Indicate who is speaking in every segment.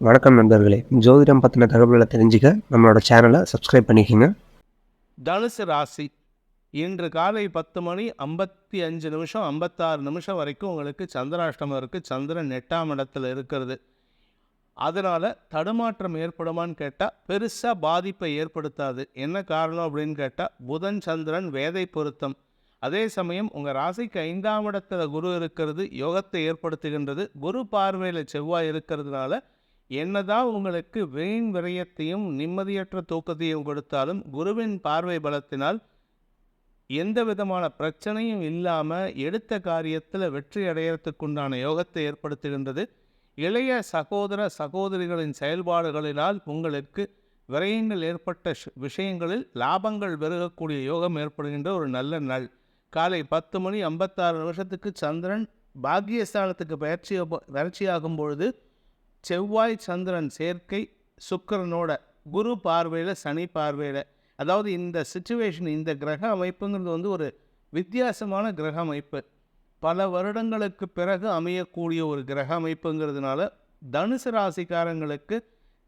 Speaker 1: வணக்கம் நண்பர்களே. ஜோதிடம் பற்றின தகவல்களை தெரிஞ்சுக்க நம்மளோட சேனலை சப்ஸ்கிரைப் பண்ணிக்கோங்க.
Speaker 2: தனுசு ராசி. இன்று காலை பத்து மணி ஐம்பத்தி அஞ்சு நிமிஷம் ஐம்பத்தாறு நிமிஷம் வரைக்கும் உங்களுக்கு சந்திராஷ்டமம் இருக்குது சந்திரன் எட்டாம் இடத்துல இருக்கிறது. அதனால் தடுமாற்றம் ஏற்படுமான்னு கேட்டால் பெருசாக பாதிப்பை ஏற்படுத்தாது. என்ன காரணம் அப்படின்னு கேட்டால் புதன் சந்திரன் வேதை பொருத்தம். அதே சமயம் உங்கள் ராசிக்கு ஐந்தாம் இடத்துல குரு இருக்கிறது யோகத்தை ஏற்படுத்துகின்றது. குரு பார்வையில் செவ்வாய் இருக்கிறதுனால என்னதான் உங்களுக்கு வீண் விரயத்தையும் நிம்மதியற்ற தூக்கத்தையும் கொடுத்தாலும் குருவின் பார்வை பலத்தினால் எந்த விதமான பிரச்சனையும் இல்லாமல் எடுத்த காரியத்தில் வெற்றி அடையறதுக்குண்டான யோகத்தை ஏற்படுத்துகின்றது இளைய சகோதர சகோதரிகளின் செயல்பாடுகளினால் உங்களுக்கு விரயங்கள் ஏற்பட்ட விஷயங்களில் லாபங்கள் பெருகக்கூடிய யோகம் ஏற்படுகின்ற ஒரு நல்ல நாள். காலை பத்து மணி ஐம்பத்தாறு நிமிஷத்துக்கு சந்திரன் பாக்கியஸ்தானத்துக்கு பயிற்சி பயிற்சியாகும் பொழுது செவ்வாய் சந்திரன் சேர்க்கை சுக்கரனோட குரு பார்வையில் சனி பார்வையில். அதாவது இந்த சுச்சுவேஷன் இந்த கிரக அமைப்புங்கிறது வந்து ஒரு வித்தியாசமான கிரக அமைப்பு. பல வருடங்களுக்கு பிறகு அமையக்கூடிய ஒரு கிரக அமைப்புங்கிறதுனால தனுசு ராசிக்காரங்களுக்கு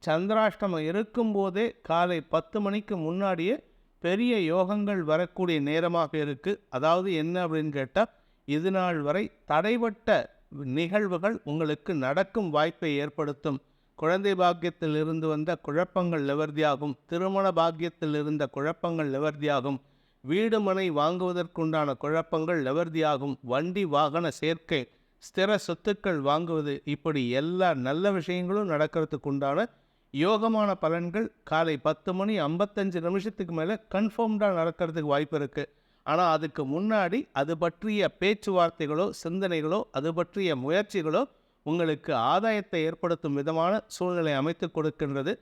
Speaker 2: சந்திராஷ்டமம் இருக்கும்போதே காலை பத்து மணிக்கு முன்னாடியே பெரிய யோகங்கள் வரக்கூடிய நேரமாக இருக்குது அதாவது என்ன அப்படின்னு கேட்டால் இது நாள் வரை தடைபட்ட நிகழ்வுகள் உங்களுக்கு நடக்கும் வாய்ப்பை ஏற்படுத்தும். குழந்தை பாக்கியத்தில் இருந்து வந்த குழப்பங்கள் நிவர்த்தியாகும். திருமண பாக்கியத்தில் இருந்த குழப்பங்கள் நிவர்த்தியாகும். வீடு மனை வாங்குவதற்குண்டான குழப்பங்கள் நிவர்த்தியாகும். வண்டி வாகன சேர்க்கை ஸ்திர சொத்துக்கள் வாங்குவது இப்படி எல்லா நல்ல விஷயங்களும் நடக்கிறதுக்குண்டான யோகமான பலன்கள் காலை பத்து மணி ஐம்பத்தஞ்சு நிமிஷத்துக்கு மேலே கன்ஃபார்ம்டாக நடக்கிறதுக்கு வாய்ப்பு இருக்குது ஆனால் அதுக்கு முன்னாடி அது பற்றிய பேச்சுவார்த்தைகளோ சிந்தனைகளோ அது பற்றிய முயற்சிகளோ உங்களுக்கு ஆதாயத்தை ஏற்படுத்தும் விதமான சூழ்நிலை அமைத்து கொடுக்கின்றது.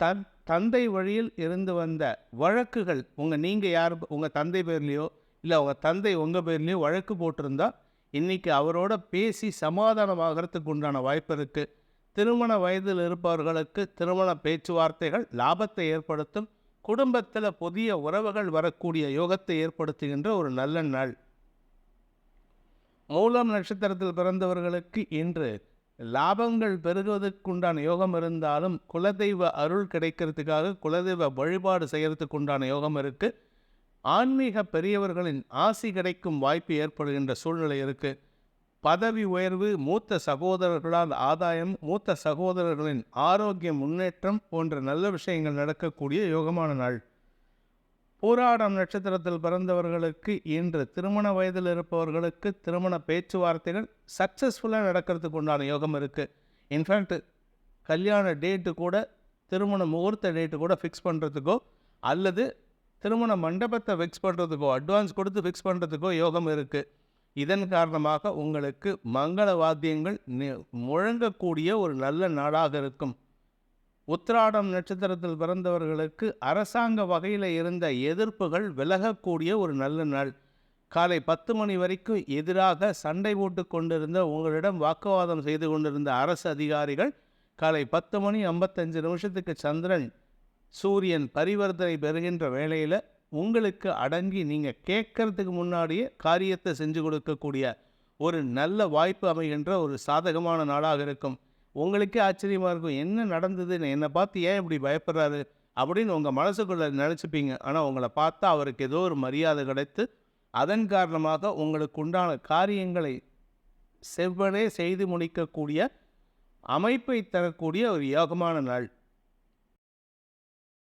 Speaker 2: தன் தந்தை வழியில் இருந்து வந்த வழக்குகள் உங்கள் நீங்கள் யார் உங்கள் தந்தை பேர்லேயோ இல்லை உங்கள் தந்தை உங்கள் பேர்லேயோ வழக்கு போட்டிருந்தா இன்றைக்கி அவரோட பேசி சமாதானமாகறதுக்கு உண்டான வாய்ப்பு இருக்குது திருமண வயதில் இருப்பவர்களுக்கு திருமண பேச்சுவார்த்தைகள் லாபத்தை ஏற்படுத்தும். குடும்பத்தில் புதிய உறவுகள் வரக்கூடிய யோகத்தை ஏற்படுத்துகின்ற ஒரு நல்ல நாள். மூலம் நட்சத்திரத்தில் பிறந்தவர்களுக்கு இன்று லாபங்கள் பெருகுவதற்குண்டான யோகம் இருந்தாலும் குலதெய்வ அருள் கிடைக்கிறதுக்காக குலதெய்வ வழிபாடு செய்கிறதுக்குண்டான யோகம் இருக்கு. ஆன்மீக பெரியவர்களின் ஆசி கிடைக்கும் வாய்ப்பு ஏற்படுகின்ற சூழ்நிலை இருக்கு. பதவி உயர்வு மூத்த சகோதரர்களால் ஆதாயம் மூத்த சகோதரர்களின் ஆரோக்கிய முன்னேற்றம் போன்ற நல்ல விஷயங்கள் நடக்கக்கூடிய யோகமான நாள். போராடம் நட்சத்திரத்தில் பிறந்தவர்களுக்கு இன்று திருமண வயதில் இருப்பவர்களுக்கு திருமண பேச்சுவார்த்தைகள் சக்ஸஸ்ஃபுல்லாக நடக்கிறதுக்கு உண்டான யோகம் இருக்குது இன்ஃபேக்ட் கல்யாண டேட்டு கூட திருமண முகூர்த்த டேட்டு கூட ஃபிக்ஸ் பண்ணுறதுக்கோ அல்லது திருமண மண்டபத்தை ஃபிக்ஸ் பண்ணுறதுக்கோ அட்வான்ஸ் கொடுத்து ஃபிக்ஸ் பண்ணுறதுக்கோ யோகம் இருக்குது இதன் காரணமாக உங்களுக்கு மங்கள வாத்தியங்கள் முழங்கக்கூடிய ஒரு நல்ல நாடாக இருக்கும். உத்திராடம் நட்சத்திரத்தில் பிறந்தவர்களுக்கு அரசாங்க வகையில் இருந்த எதிர்ப்புகள் விலகக்கூடிய ஒரு நல்ல நாள். காலை பத்து மணி வரைக்கும் எதிராக சண்டை போட்டு கொண்டிருந்த உங்களிடம் வாக்குவாதம் செய்து கொண்டிருந்த அரசு அதிகாரிகள் காலை பத்து மணி ஐம்பத்தஞ்சு நிமிஷத்துக்கு சந்திரன் சூரியன் பரிவர்த்தனை பெறுகின்ற வேளையில் உங்களுக்கு அடங்கி நீங்கள் கேட்கறதுக்கு முன்னாடியே காரியத்தை செஞ்சு கொடுக்கக்கூடிய ஒரு நல்ல வாய்ப்பு அமைகின்ற ஒரு சாதகமான நாளாக இருக்கும். உங்களுக்கே ஆச்சரியமாக இருக்கும் என்ன நடந்ததுன்னு என்னை பார்த்து ஏன் இப்படி பயப்படுறாரு? அப்படின்னு உங்கள் மனசுக்குள்ளே நினச்சிப்பீங்க. ஆனால் உங்களை பார்த்தா அவருக்கு ஏதோ ஒரு மரியாதை கிடைத்து அதன் காரணமாக உங்களுக்கு உண்டான காரியங்களை செவ்வனே செய்து முடிக்கக்கூடிய அமைப்பை தரக்கூடிய ஒரு யோகமான நாள்.